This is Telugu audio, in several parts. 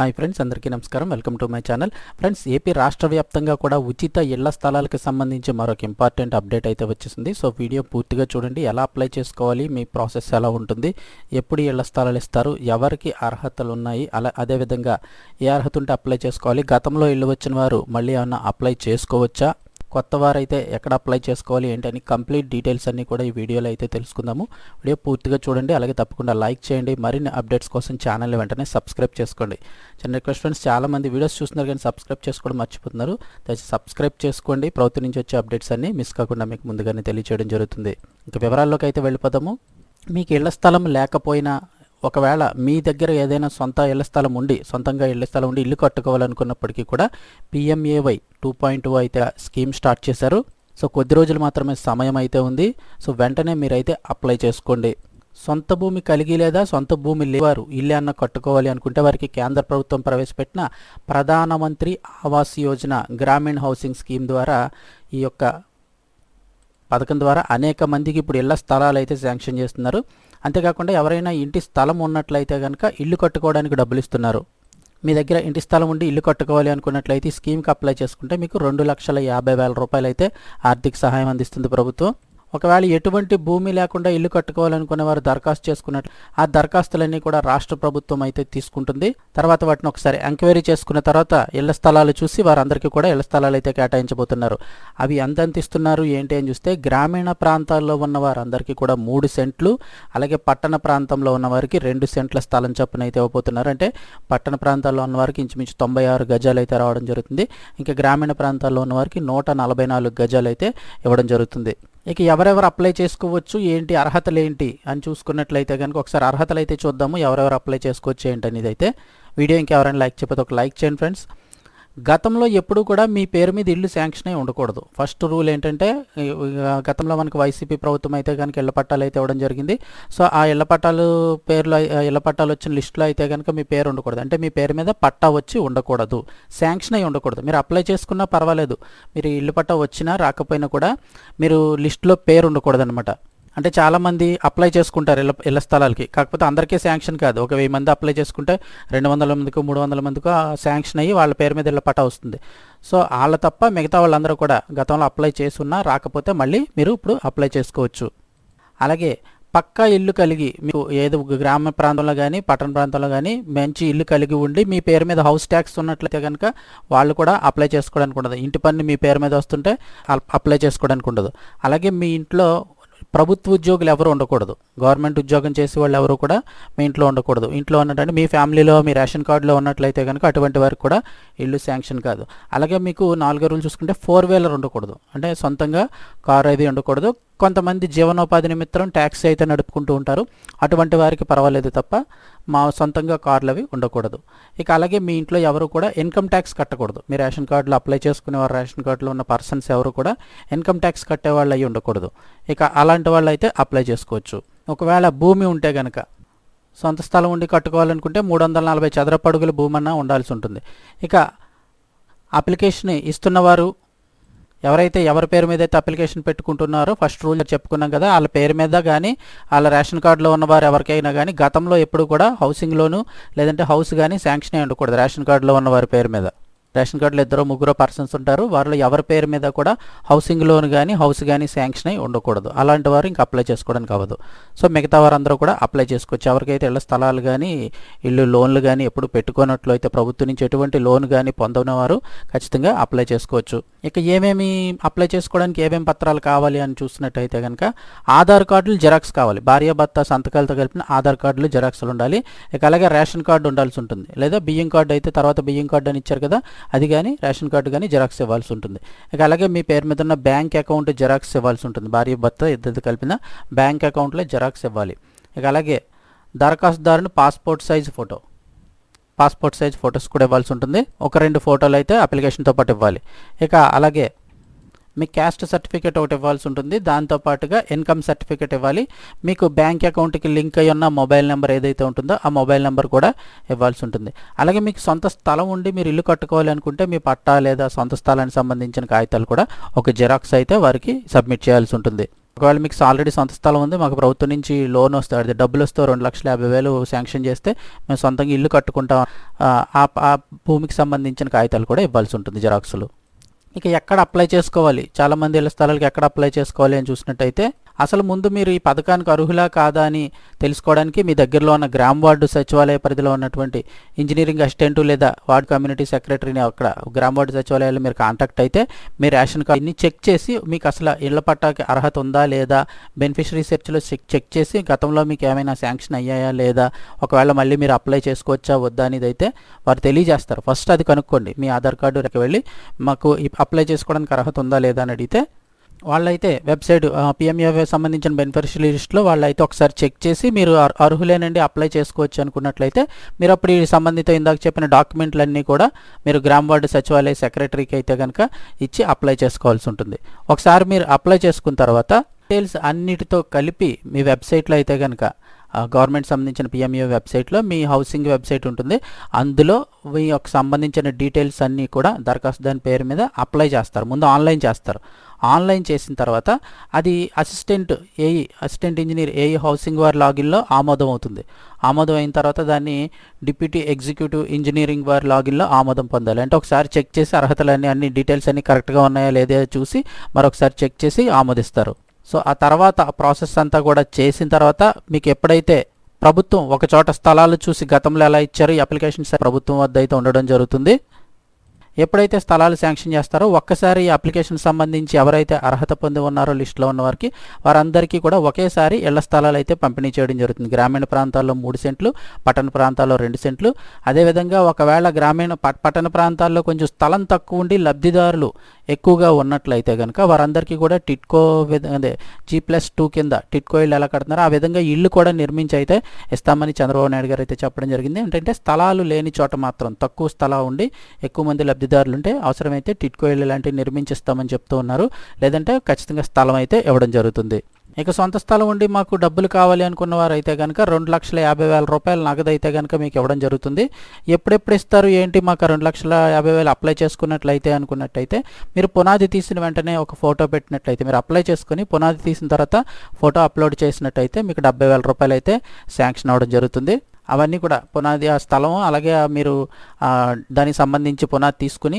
హాయ్ ఫ్రెండ్స్ అందరికీ నమస్కారం. Welcome to my channel. Friends AP రాష్ట్ర వ్యాప్తంగా కూడా ఉచిత ఇళ్ళ స్థలాలకు సంబంధించి మరొక ఇంపార్టెంట్ అప్డేట్ అయితే వచ్చేసింది. సో వీడియో పూర్తిగా చూడండి. ఎలా అప్లై చేసుకోవాలి మీ ప్రాసెస్ ఎలా ఉంటుంది ఎప్పుడు ఇళ్ళ స్థలాలు ఇస్తారు ఎవరికి అర్హతలు ఉన్నాయి అలా అదేవిధంగా ఏ అర్హత ఉంటే అప్లై చేసుకోవాలి. గతంలో ఇల్లు వచ్చిన వారు మళ్ళీ ఏమన్నా అప్లై చేసుకోవచ్చా? కొత్త వారైతే ఎక్కడ అప్లై చేసుకోవాలి ఏంటని కంప్లీట్ డీటెయిల్స్ అన్నీ కూడా ఈ వీడియోలో అయితే తెలుసుకుందాము. వీడియో పూర్తిగా చూడండి అలాగే తప్పకుండా లైక్ చేయండి. మరిన్ని అప్డేట్స్ కోసం ఛానల్ వెంటనే సబ్స్క్రైబ్ చేసుకోండి. చిన్న రిక్వెస్ట్ ఫ్రెండ్స్ చాలా మంది వీడియోస్ చూస్తున్నారు కానీ సబ్స్క్రైబ్ చేసుకోవడం మర్చిపోతున్నారు. దయచేసి సబ్స్క్రైబ్ చేసుకోండి. ప్రభుత్వం నుంచి వచ్చే అప్డేట్స్ అన్నీ మిస్ కాకుండా మీకు ముందుగానే తెలియచేయడం జరుగుతుంది. ఇంకా వివరాల్లోకి అయితే వెళ్ళిపోదాము. మీకు ఇళ్ళ స్థలం లేకపోయినా ఒకవేళ మీ దగ్గర ఏదైనా సొంత ఇళ్ళ స్థలం ఉండి సొంతంగా ఇళ్ళ స్థలం ఉండి ఇల్లు కట్టుకోవాలనుకున్నప్పటికీ కూడా P M A Y two point two అయితే స్కీమ్ స్టార్ట్ చేశారు. సో కొద్ది రోజులు మాత్రమే సమయం అయితే ఉంది. సో వెంటనే మీరైతే అప్లై చేసుకోండి. సొంత భూమి కలిగి లేదా సొంత భూమి లేవారు ఇల్లు అన్న కట్టుకోవాలి అనుకుంటే వారికి కేంద్ర ప్రభుత్వం ప్రవేశపెట్టిన ప్రధానమంత్రి ఆవాస్ యోజన గ్రామీణ హౌసింగ్ స్కీమ్ ద్వారా ఈ యొక్క పథకం ద్వారా అనేక మందికి ఇప్పుడు ఇళ్ళ స్థలాలు అయితే శాంక్షన్ చేస్తున్నారు. అంతేకాకుండా ఎవరైనా ఇంటి స్థలం ఉన్నట్లయితే కనుక ఇల్లు కట్టుకోవడానికి డబ్బులు ఇస్తున్నారు. మీ దగ్గర ఇంటి స్థలం ఉండి ఇల్లు కట్టుకోవాలి అనుకున్నట్లయితే ఈ స్కీమ్కి అప్లై చేసుకుంటే మీకు రెండు లక్షల యాభై వేల రూపాయలు అయితే ఆర్థిక సహాయం అందిస్తుంది ప్రభుత్వం. ఒకవేళ ఎటువంటి భూమి లేకుండా ఇల్లు కట్టుకోవాలనుకునే వారు దరఖాస్తు చేసుకున్నట్లు ఆ దరఖాస్తులన్నీ కూడా రాష్ట్ర ప్రభుత్వం అయితే తీసుకుంటుంది. తర్వాత వాటిని ఒకసారి ఎంక్వైరీ చేసుకున్న తర్వాత ఇళ్ళ స్థలాలు చూసి వారందరికీ కూడా ఇళ్ళ స్థలాలు అయితే కేటాయించబోతున్నారు. అవి ఎంతెంత ఇస్తున్నారు ఏంటి అని చూస్తే గ్రామీణ ప్రాంతాల్లో ఉన్న వారందరికీ కూడా మూడు సెంట్లు అలాగే పట్టణ ప్రాంతంలో ఉన్న వారికి రెండు సెంట్ల స్థలం చొప్పున అయితే ఇవ్వబోతున్నారు. అంటే పట్టణ ప్రాంతాల్లో ఉన్న వారికి ఇంచుమించు తొంభై ఆరు గజాలు అయితే రావడం జరుగుతుంది. ఇంకా గ్రామీణ ప్రాంతాల్లో ఉన్న వారికి నూట నలభై నాలుగు గజాలు అయితే ఇవ్వడం జరుగుతుంది. ఇక ఎవరెవరు అప్లై చేసుకోవచ్చు ఏంటి అర్హతలు ఏంటి అని చూసుకున్నట్లయితే కనుక ఒకసారి అర్హతలు అయితే చూద్దాము ఎవరెవరు అప్లై చేసుకోవచ్చు ఏంటి అనేది అయితే వీడియో ఇంకెవరైనా లైక్ చెప్పితే ఒక లైక్ చేయండి ఫ్రెండ్స్. గతంలో ఎప్పుడు కూడా మీ పేరు మీద ఇల్లు శాంక్షన్ అయి ఉండకూడదు. ఫస్ట్ రూల్ ఏంటంటే గతంలో మనకు వైసీపీ ప్రభుత్వం అయితే కనుక ఇళ్ళ పట్టాలు అయితే ఇవ్వడం జరిగింది. సో ఆ ఇళ్ళ పట్టాలు పేర్లు ఇళ్ళ పట్టాలు వచ్చిన లిస్టులో అయితే కనుక మీ పేరు ఉండకూడదు. అంటే మీ పేరు మీద పట్టా వచ్చి ఉండకూడదు. శాంక్షన్ అయి ఉండకూడదు. మీరు అప్లై చేసుకున్నా పర్వాలేదు. మీరు ఇల్లు పట్టా వచ్చినా రాకపోయినా కూడా మీరు లిస్టులో పేరు ఉండకూడదు అనమాట అంటే చాలామంది అప్లై చేసుకుంటారు ఇళ్ళ ఇళ్ళ స్థలాలకి. కాకపోతే అందరికీ శాంక్షన్ కాదు. ఒక వెయ్యి మంది అప్లై చేసుకుంటే రెండు వందల మందికి మూడు వందల మందికి శాంక్షన్ అయ్యి వాళ్ళ పేరు మీద ఇళ్ళ పట వస్తుంది. సో వాళ్ళ తప్ప మిగతా వాళ్ళందరూ కూడా గతంలో అప్లై చేసున్నా రాకపోతే మళ్ళీ మీరు ఇప్పుడు అప్లై చేసుకోవచ్చు. అలాగే పక్కా ఇల్లు కలిగి మీకు ఏదో గ్రామ ప్రాంతంలో కానీ పట్టణ ప్రాంతంలో కానీ మంచి ఇల్లు కలిగి ఉండి మీ పేరు మీద హౌస్ ట్యాక్స్ ఉన్నట్లయితే కనుక వాళ్ళు కూడా అప్లై చేసుకోవడానికి ఉండదు. ఇంటి పన్ను మీ పేరు మీద వస్తుంటే అప్లై చేసుకోవడానికి ఉండదు. అలాగే మీ ఇంట్లో ప్రభుత్వ ఉద్యోగులు ఎవరు ఉండకూడదు. గవర్నమెంట్ ఉద్యోగం చేసే వాళ్ళు ఎవరు కూడా మీ ఇంట్లో ఉండకూడదు. ఇంట్లో ఉన్నట్టు మీ ఫ్యామిలీలో మీ రేషన్ కార్డులో ఉన్నట్లయితే కనుక అటువంటి వారికి కూడా ఇల్లు శాంక్షన్ కాదు. అలాగే మీకు నాలుగో రూల్ చూసుకుంటే ఫోర్ వీలర్ ఉండకూడదు. అంటే సొంతంగా కారు అది ఉండకూడదు. కొంతమంది జీవనోపాధి నిమిత్తం ట్యాక్సీ అయితే నడుపుకుంటూ ఉంటారు. అటువంటి వారికి పర్వాలేదు తప్ప మా సొంతంగా కార్లు అవి ఉండకూడదు. ఇక అలాగే మీ ఇంట్లో ఎవరు కూడా ఇన్కమ్ ట్యాక్స్ కట్టకూడదు. మీ రేషన్ కార్డులో అప్లై చేసుకునేవారు రేషన్ కార్డులో ఉన్న పర్సన్స్ ఎవరు కూడా ఇన్కమ్ ట్యాక్స్ కట్టే వాళ్ళు అయి ఉండకూడదు. ఇక అలాంటి వాళ్ళు అయితే అప్లై చేసుకోవచ్చు. ఒకవేళ భూమి ఉంటే గనక సొంత స్థలం ఉండి కట్టుకోవాలనుకుంటే మూడు వందల నలభై చదరపు భూమన్నా ఉండాల్సి ఉంటుంది. ఇక అప్లికేషన్ ఇస్తున్నవారు ఎవరైతే ఎవరి పేరు మీద అయితే అప్లికేషన్ పెట్టుకుంటున్నారో ఫస్ట్ రూల్ చెప్పుకున్నాం కదా వాళ్ళ పేరు మీద కానీ వాళ్ళ రేషన్ కార్డులో ఉన్నవారు ఎవరికైనా కానీ గతంలో ఎప్పుడు కూడా హౌసింగ్ లోను లేదంటే హౌస్ కానీ శాంక్షన్ అయి ఉండకూడదు రేషన్ కార్డులో ఉన్నవారి పేరు మీద. రేషన్ కార్డులో ఇద్దరు ముగ్గురు పర్సన్స్ ఉంటారు. వారిలో ఎవరి పేరు మీద కూడా హౌసింగ్ లోన్ కానీ హౌస్ కానీ శాంక్షన్ అయి ఉండకూడదు. అలాంటి వారు ఇంకా అప్లై చేసుకోవడానికి అవ్వదు. సో మిగతా వారందరూ కూడా అప్లై చేసుకోవచ్చు. ఎవరికైతే ఇళ్ళ స్థలాలు కానీ ఇల్లు లోన్లు కానీ ఎప్పుడు పెట్టుకున్నట్లు అయితే ప్రభుత్వం నుంచి ఎటువంటి లోన్ కానీ పొందని వారు ఖచ్చితంగా అప్లై చేసుకోవచ్చు. ఇక ఏమేమి అప్లై చేసుకోవడానికి ఏమేమి పత్రాలు కావాలి అని చూసినట్టయితే కనుక ఆధార్ కార్డులు జిరాక్స్ కావాలి. భార్యాభర్త సంతకాలతో కలిపిన ఆధార్ కార్డులు జిరాక్స్లు ఉండాలి. ఇక అలాగే రేషన్ కార్డు ఉండాల్సి ఉంటుంది. లేదా బియ్యం కార్డు అయితే తర్వాత బియ్యం కార్డు అని ఇచ్చారు కదా అది కానీ రేషన్ కార్డు కానీ జిరాక్స్ ఇవ్వాల్సి ఉంటుంది. ఇక అలాగే మీ పేరు మీద ఉన్న బ్యాంక్ అకౌంట్ జిరాక్స్ ఇవ్వాల్సి ఉంటుంది. భార్య భర్త ఇద్దరు కలిపిన బ్యాంక్ అకౌంట్లో జిరాక్స్ ఇవ్వాలి. ఇక అలాగే దరఖాస్తుదారుని passport size photo. Passport size photos కూడా ఇవ్వాల్సి ఉంటుంది. ఒక రెండు ఫోటోలు అయితే అప్లికేషన్తో పాటు ఇవ్వాలి. ఇక అలాగే మీ క్యాస్ట్ సర్టిఫికేట్ ఒకటి ఇవ్వాల్సి ఉంటుంది. దాంతో పాటుగా ఇన్కమ్ సర్టిఫికేట్ ఇవ్వాలి. మీకు బ్యాంక్ అకౌంట్కి లింక్ అయి ఉన్న మొబైల్ నెంబర్ ఏదైతే ఉంటుందో ఆ మొబైల్ నెంబర్ కూడా ఇవ్వాల్సి ఉంటుంది. అలాగే మీకు సొంత స్థలం ఉండి మీరు ఇల్లు కట్టుకోవాలి అనుకుంటే మీ పట్టా లేదా సొంత స్థలానికి సంబంధించిన కాగితాలు కూడా ఒక జిరాక్స్ అయితే వారికి సబ్మిట్ చేయాల్సి ఉంటుంది. ఒకవేళ మీకు ఆల్రెడీ సొంత స్థలం ఉంది. మాకు ప్రభుత్వం నుంచి లోన్ వస్తుంది డబ్బులు వస్తే రెండు లక్షల యాభై వేలు శాంక్షన్ చేస్తే మేము సొంతంగా ఇల్లు కట్టుకుంటాం. ఆ, ఆ ఆ భూమికి సంబంధించిన కాగితాలు కూడా ఇవ్వాల్సి ఉంటుంది జిరాక్సులు. ఇక ఎక్కడ అప్లై చేసుకోవాలి? చాలామంది ఇళ్ళ స్థలాలకు ఎక్కడ అప్లై చేసుకోవాలి అని చూసినట్టయితే అసలు ముందు మీరు ఈ పథకానికి అర్హులా కాదా అని తెలుసుకోవడానికి మీ దగ్గరలో ఉన్న గ్రామ వార్డు సచివాలయ పరిధిలో ఉన్నటువంటి ఇంజనీరింగ్ అసిస్టెంట్ లేదా వార్డు కమ్యూనిటీ సెక్రటరీని అక్కడ గ్రామ వార్డు సచివాలయాల్లో మీరు కాంటాక్ట్ అయితే మీ రేషన్ కార్డుని చెక్ చేసి మీకు అసలు ఇళ్ళ పట్టాకి అర్హత ఉందా లేదా బెనిఫిషరీ సెర్చ్లో చెక్ చెక్ చేసి గతంలో మీకు ఏమైనా శాంక్షన్ అయ్యాయా లేదా ఒకవేళ మళ్ళీ మీరు అప్లై చేసుకోవచ్చా వద్దా అనేది అయితే వారు తెలియజేస్తారు. ఫస్ట్ అది కనుక్కోండి. మీ ఆధార్ కార్డు వెళ్ళి మాకు అప్లై చేసుకోవడానికి అర్హత ఉందా లేదా అని అడిగితే వాళ్ళైతే వెబ్సైట్ పిఎంఏ సంబంధించిన బెనిఫిషియరీ లిస్ట్లో వాళ్ళైతే ఒకసారి చెక్ చేసి మీరు అర్హులేనండి అప్లై చేసుకోవచ్చు అనుకున్నట్లయితే మీరు అప్పుడు ఈ సంబంధిత ఇందాక చెప్పిన డాక్యుమెంట్లన్నీ కూడా మీరు గ్రామ వార్డు సచివాలయ సెక్రటరీకి అయితే కనుక ఇచ్చి అప్లై చేసుకోవాల్సి ఉంటుంది. ఒకసారి మీరు అప్లై చేసుకున్న తర్వాత డీటెయిల్స్ అన్నిటితో కలిపి మీ వెబ్సైట్లో అయితే కనుక గవర్నమెంట్ సంబంధించిన పిఎంఏ వెబ్సైట్లో మీ హౌసింగ్ వెబ్సైట్ ఉంటుంది. అందులో మీ యొక్క సంబంధించిన డీటెయిల్స్ అన్నీ కూడా దరఖాస్తు దాని పేరు మీద అప్లై చేస్తారు. ముందు ఆన్లైన్ చేస్తారు. ఆన్లైన్ చేసిన తర్వాత అది assistant A E assistant engineer A E housing వారి లాగిన్లో ఆమోదం అవుతుంది. ఆమోదం అయిన తర్వాత దాన్ని డిప్యూటీ ఎగ్జిక్యూటివ్ ఇంజనీరింగ్ వారి లాగిన్లో ఆమోదం పొందాలి. అంటే ఒకసారి చెక్ చేసి అర్హతలన్నీ అన్ని డీటెయిల్స్ అన్ని కరెక్ట్గా ఉన్నాయా లేదా చూసి మరొకసారి చెక్ చేసి ఆమోదిస్తారు. సో ఆ తర్వాత ఆ ప్రాసెస్ అంతా కూడా చేసిన తర్వాత మీకు ఎప్పుడైతే ప్రభుత్వం ఒక చోట స్థలాలు చూసి గతంలో ఎలా ఇచ్చారో ఈ అప్లికేషన్స్ ప్రభుత్వం వద్ద అయితే ఉండడం జరుగుతుంది. ఎప్పుడైతే స్థలాలు శాంక్షన్ చేస్తారో ఒక్కసారి ఈ అప్లికేషన్ సంబంధించి ఎవరైతే అర్హత పొంది ఉన్నారో లిస్టులో ఉన్న వారికి వారందరికీ కూడా ఒకేసారి ఇళ్ళ స్థలాలు అయితే పంపిణీ చేయడం జరుగుతుంది. గ్రామీణ ప్రాంతాల్లో మూడు సెంట్లు పట్టణ ప్రాంతాల్లో రెండు సెంట్లు. అదేవిధంగా ఒకవేళ గ్రామీణ పట్టణ ప్రాంతాల్లో కొంచెం స్థలం తక్కువ ఉండి లబ్ధిదారులు ఎక్కువగా ఉన్నట్లయితే కనుక వారందరికీ కూడా టిట్కో అదే జీ ప్లస్ టూ కింద టిట్కో ఇళ్ళు ఎలా కడుతున్నారో ఆ విధంగా ఇల్లు కూడా నిర్మించి అయితే ఇస్తామని చంద్రబాబు నాయుడు గారు అయితే చెప్పడం జరిగింది. ఏంటంటే స్థలాలు లేని చోట మాత్రం తక్కువ స్థలం ఉండి ఎక్కువ మంది లబ్ధిదారులు ఉంటే అవసరమైతే టిట్కో ఇళ్ళు లాంటివి నిర్మించిస్తామని చెప్తూ ఉన్నారు. లేదంటే ఖచ్చితంగా స్థలం అయితే ఇవ్వడం జరుగుతుంది. ఇక సొంత స్థలం ఉండి మాకు డబ్బులు కావాలి అనుకున్న వారు అయితే కనుక రెండు లక్షల యాభై వేల రూపాయలు నగదు అయితే కనుక మీకు ఇవ్వడం జరుగుతుంది. ఎప్పుడెప్పుడు ఇస్తారు ఏంటి? మాకు రెండు లక్షల యాభై వేలు అప్లై చేసుకున్నట్లయితే అనుకున్నట్టయితే మీరు పునాది తీసిన వెంటనే ఒక ఫోటో పెట్టినట్లయితే మీరు అప్లై చేసుకుని పునాది తీసిన తర్వాత ఫోటో అప్లోడ్ చేసినట్టయితే మీకు డెబ్బై వేల రూపాయలు అయితే శాంక్షన్ అవ్వడం జరుగుతుంది. అవన్నీ కూడా పునాది ఆ స్థలం అలాగే మీరు దానికి సంబంధించి పునాది తీసుకుని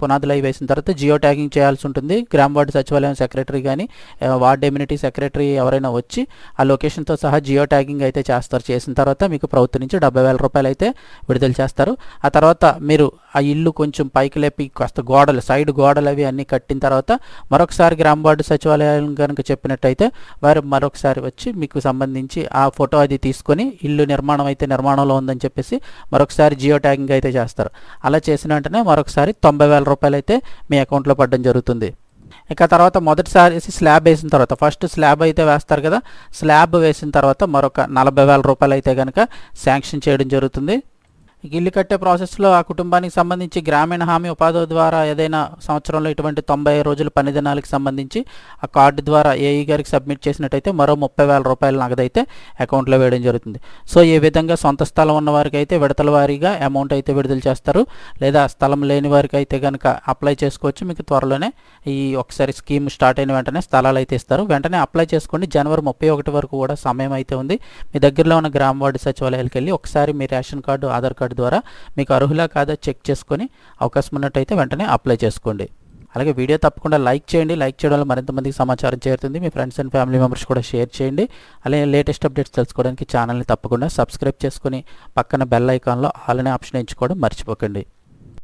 పునాదులు అవి వేసిన తర్వాత జియో ట్యాగింగ్ చేయాల్సి ఉంటుంది. గ్రామ వార్డు సచివాలయం సెక్రటరీ కానీ వార్డ్ ఎమ్యూనిటీ సెక్రటరీ ఎవరైనా వచ్చి ఆ లొకేషన్తో సహా జియో ట్యాగింగ్ అయితే చేస్తారు. చేసిన తర్వాత మీకు ప్రభుత్వం నుంచి డెబ్బై వేల రూపాయలు అయితే విడుదల చేస్తారు. ఆ తర్వాత మీరు ఆ ఇల్లు కొంచెం పైకి లేపి కాస్త గోడలు సైడ్ గోడలు అవి అన్నీ కట్టిన తర్వాత మరొకసారి గ్రామ వార్డు సచివాలయం కనుక చెప్పినట్టయితే వారు మరొకసారి వచ్చి మీకు సంబంధించి ఆ ఫోటో అది తీసుకొని ఇల్లు నిర్మాణం అయితే నిర్మాణంలో ఉందని చెప్పేసి మరొకసారి జియో ట్యాగింగ్ అయితే చేస్తారు. అలా చేసిన వెంటనే మరొకసారి తొంభై వేల రూపాయలు అయితే మీ అకౌంట్లో పడడం జరుగుతుంది. ఇక తర్వాత మొదటిసారి స్లాబ్ వేసిన తర్వాత ఫస్ట్ స్లాబ్ అయితే వేస్తారు కదా స్లాబ్ వేసిన తర్వాత మరొక నలభై వేల రూపాయలు అయితే కనుక శాంక్షన్ చేయడం జరుగుతుంది. ఇల్లు కట్టే ప్రాసెస్లో ఆ కుటుంబానికి సంబంధించి గ్రామీణ హామీ ఉపాధి ద్వారా ఏదైనా సంవత్సరంలో ఇటువంటి తొంభై రోజుల పని దినాలకు సంబంధించి ఆ కార్డు ద్వారా ఏఈ గారికి సబ్మిట్ చేసినట్టయితే మరో ముప్పై వేల రూపాయల నగదైతే అకౌంట్లో వేయడం జరుగుతుంది. సో ఈ విధంగా సొంత స్థలం ఉన్న వారికి అయితే విడతల వారీగా అమౌంట్ అయితే విడుదల చేస్తారు లేదా స్థలం లేని వారికి అయితే కనుక అప్లై చేసుకోవచ్చు. మీకు త్వరలోనే ఈ ఒకసారి స్కీమ్ స్టార్ట్ అయిన వెంటనే స్థలాలు అయితే ఇస్తారు. వెంటనే అప్లై చేసుకోండి. జనవరి ముప్పై ఒకటి వరకు కూడా సమయం అయితే ఉంది. మీ దగ్గరలో ఉన్న గ్రామ వార్డు సచివాలయాలకు వెళ్ళి ఒకసారి మీ రేషన్ కార్డు ఆధార్ కార్డు ద్వారా మీకు అర్హులా కాదా చెక్ చేసుకొని అవకాశం ఉన్నట్టయితే వెంటనే అప్లై చేసుకోండి. అలాగే వీడియో తప్పకుండా లైక్ చేయండి. లైక్ చేయడం వల్ల మరింత మందికి సమాచారం చేరుతుంది. మీ ఫ్రెండ్స్ అండ్ ఫ్యామిలీ మెంబర్స్ కూడా షేర్ చేయండి. అలాగే లేటెస్ట్ అప్డేట్స్ తెలుసుకోవడానికి ఛానల్ని తప్పకుండా సబ్స్క్రైబ్ చేసుకుని పక్కన బెల్ ఐకాన్లో ఆల్ అనే ఆప్షన్ ఎంచుకోవడం మర్చిపోకండి.